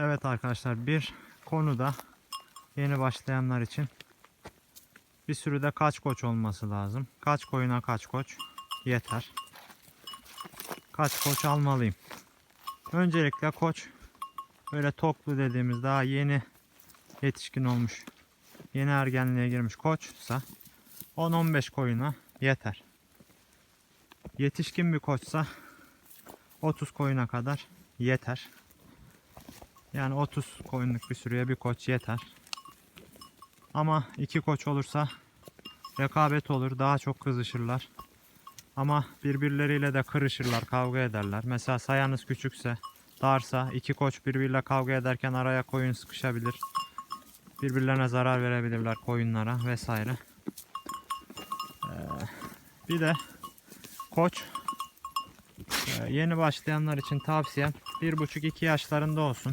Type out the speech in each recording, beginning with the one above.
Evet arkadaşlar bir konuda yeni başlayanlar için bir sürüde kaç koç olması lazım? Kaç koyuna kaç koç? Yeter. Kaç koç almalıyım? Öncelikle koç böyle toklu dediğimiz daha yeni yetişkin olmuş yeni ergenliğe girmiş koçsa 10-15 koyuna yeter. Yetişkin bir koçsa 30 koyuna kadar yeter. Yani 30 koyunluk bir sürüye bir koç yeter. Ama iki koç olursa rekabet olur, daha çok kızışırlar. Ama birbirleriyle de kırışırlar, kavga ederler. Mesela sayanız küçükse, darsa iki koç birbiriyle kavga ederken araya koyun sıkışabilir. Birbirlerine zarar verebilirler koyunlara vesaire. Ee, bir de koç e, yeni başlayanlar için tavsiyem 1,5-2 yaşlarında olsun.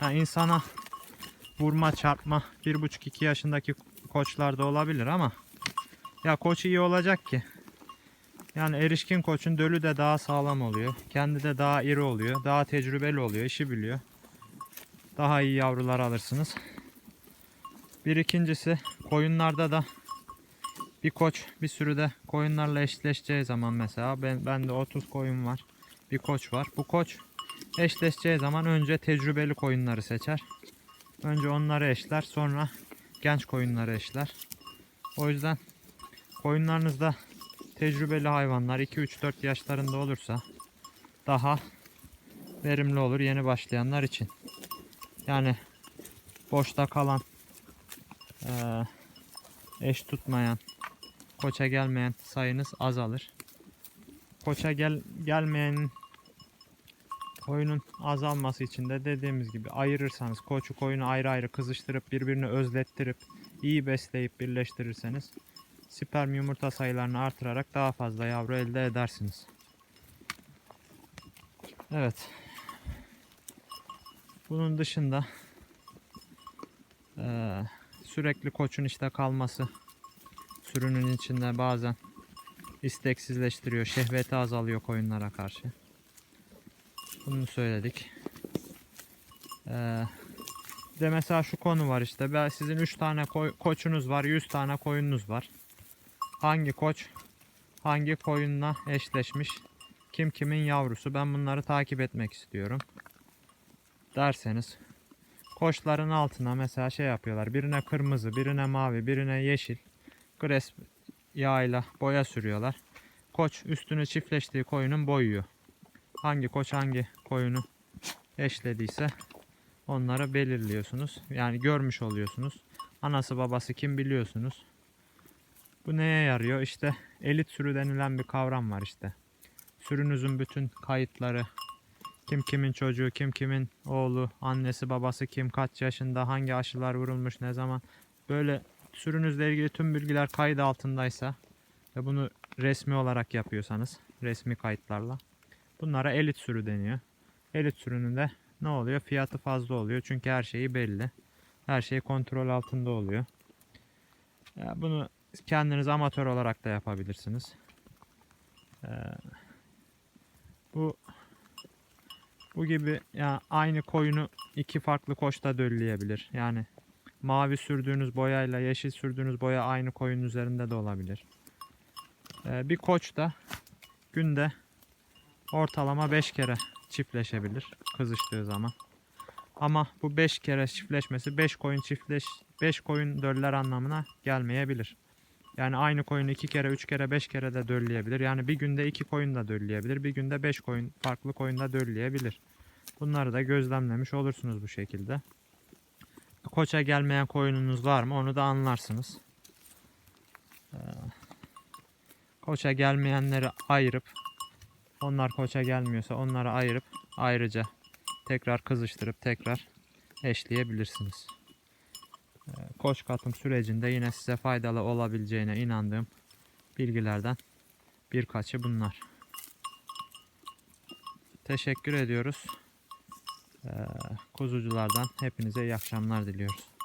Ha, insana vurma çarpma 1,5-2 yaşındaki koçlarda olabilir ama ya koç iyi olacak ki yani erişkin koçun dölü de daha sağlam oluyor. Kendi de daha iri oluyor. Daha tecrübeli oluyor. işi biliyor. Daha iyi yavrular alırsınız. Bir ikincisi koyunlarda da bir koç bir sürüde koyunlarla eşleşeceği zaman mesela ben bende 30 koyun var. Bir koç var. Bu koç eşleşeceği zaman önce tecrübeli koyunları seçer. Önce onları eşler, sonra genç koyunları eşler. O yüzden koyunlarınızda tecrübeli hayvanlar 2 3 4 yaşlarında olursa daha verimli olur yeni başlayanlar için. Yani boşta kalan eee, eş tutmayan koça gelmeyen sayınız azalır. Koça gel gelmeyen koyunun azalması için de dediğimiz gibi ayırırsanız koçu koyunu ayrı ayrı kızıştırıp birbirini özlettirip iyi besleyip birleştirirseniz sperm yumurta sayılarını artırarak daha fazla yavru elde edersiniz. Evet. Bunun dışında sürekli koçun işte kalması sürünün içinde bazen isteksizleştiriyor. Şehveti azalıyor koyunlara karşı. Bunu söyledik. Ee, de mesela şu konu var işte. Ben sizin 3 tane koy- koçunuz var, 100 tane koyununuz var. Hangi koç hangi koyunla eşleşmiş? Kim kimin yavrusu? Ben bunları takip etmek istiyorum. Derseniz koçların altına mesela şey yapıyorlar. Birine kırmızı, birine mavi, birine yeşil gres yağıyla boya sürüyorlar. Koç üstünü çiftleştiği koyunun boyuyor. Hangi koç hangi koyunu eşlediyse onları belirliyorsunuz. Yani görmüş oluyorsunuz. Anası babası kim biliyorsunuz. Bu neye yarıyor? İşte elit sürü denilen bir kavram var işte. Sürünüzün bütün kayıtları, kim kimin çocuğu, kim kimin oğlu, annesi babası kim, kaç yaşında, hangi aşılar vurulmuş, ne zaman böyle sürünüzle ilgili tüm bilgiler kayıt altındaysa ve bunu resmi olarak yapıyorsanız resmi kayıtlarla bunlara elit sürü deniyor. Elit sürünün de ne oluyor? Fiyatı fazla oluyor çünkü her şeyi belli. Her şey kontrol altında oluyor. Ya bunu kendiniz amatör olarak da yapabilirsiniz. Ee, bu bu gibi ya aynı koyunu iki farklı koçta dölleyebilir. Yani mavi sürdüğünüz boyayla yeşil sürdüğünüz boya aynı koyun üzerinde de olabilir. Ee, bir koç da günde ortalama 5 kere çiftleşebilir kızıştığı zaman. Ama bu 5 kere çiftleşmesi 5 koyun çiftleş 5 koyun döller anlamına gelmeyebilir. Yani aynı koyunu 2 kere, 3 kere, 5 kere de dölleyebilir. Yani bir günde 2 koyun da dölleyebilir. Bir günde 5 koyun farklı koyun da dölleyebilir. Bunları da gözlemlemiş olursunuz bu şekilde. Koça gelmeyen koyununuz var mı onu da anlarsınız. Ee, Koça gelmeyenleri ayırıp onlar koça gelmiyorsa onları ayırıp ayrıca tekrar kızıştırıp tekrar eşleyebilirsiniz. Ee, Koç katım sürecinde yine size faydalı olabileceğine inandığım bilgilerden birkaçı bunlar. Teşekkür ediyoruz. Ee, Kuzuculardan hepinize iyi akşamlar diliyoruz.